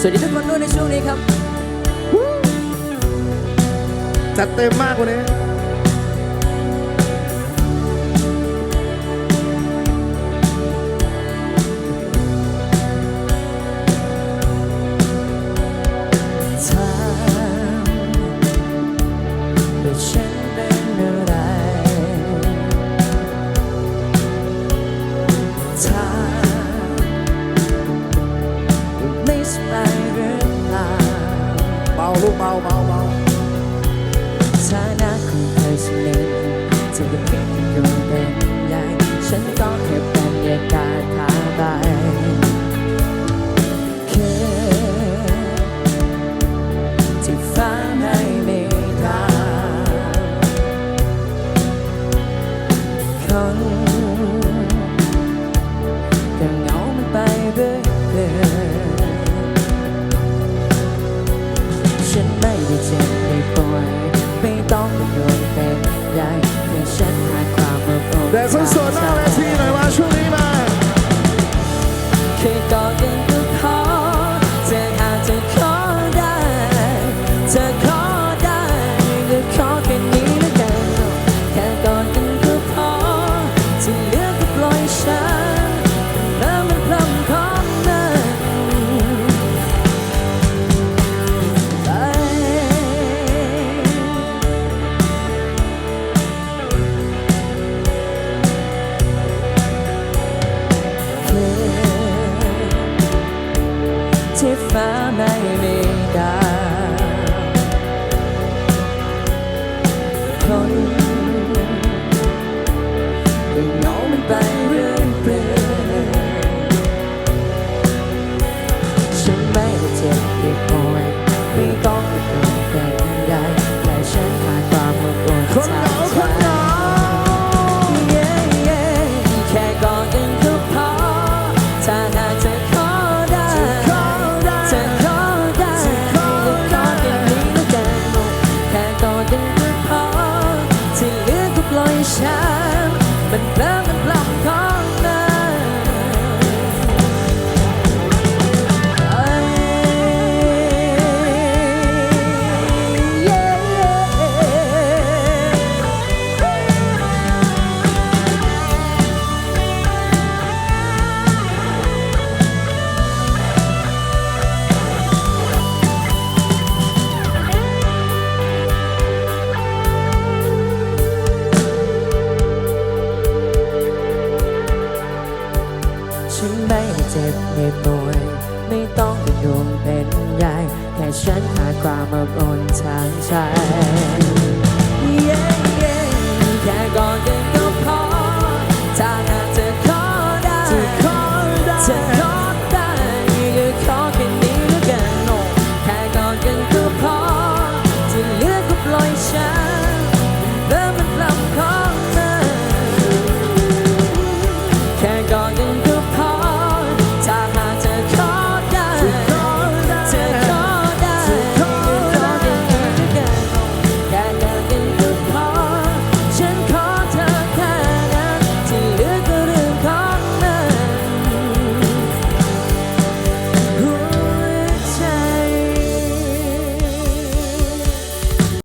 สวัสดีทุกคนด้วยในช่วงนี้ครับ จัดเต็มมากวันนี้ ลูกเบาเบาเบาฐานะของเคยสนิทจะเป็นเพียงอยู่เป็นใหญ่ฉันก็แค่เป็นยากาศทาไปแค่ที่ฟ้าให้ไม่ดาวคนก็เหงามันไปเรื่อย ๆฉั ไปเรื่อยเปื่ฉันไม่เจ็บได้ป่วยไม่ต้องเป็นห่วงใยแต่ฉันขาดความอบอุ่นคนเหงาคนเหงาแค่กอดกันก็พอถ้าหากเธอขอได้เธอขอได้ก็ขอแค่นี้แล้วกันแค่กอดกันก็พอที่เหลือก็ปล่อยฉันมันเพ เจ็บไม่ป่วย ไม่ต้องเป็นดวงเป็นใยแค่ฉันหาความอบอุ่นทางใจ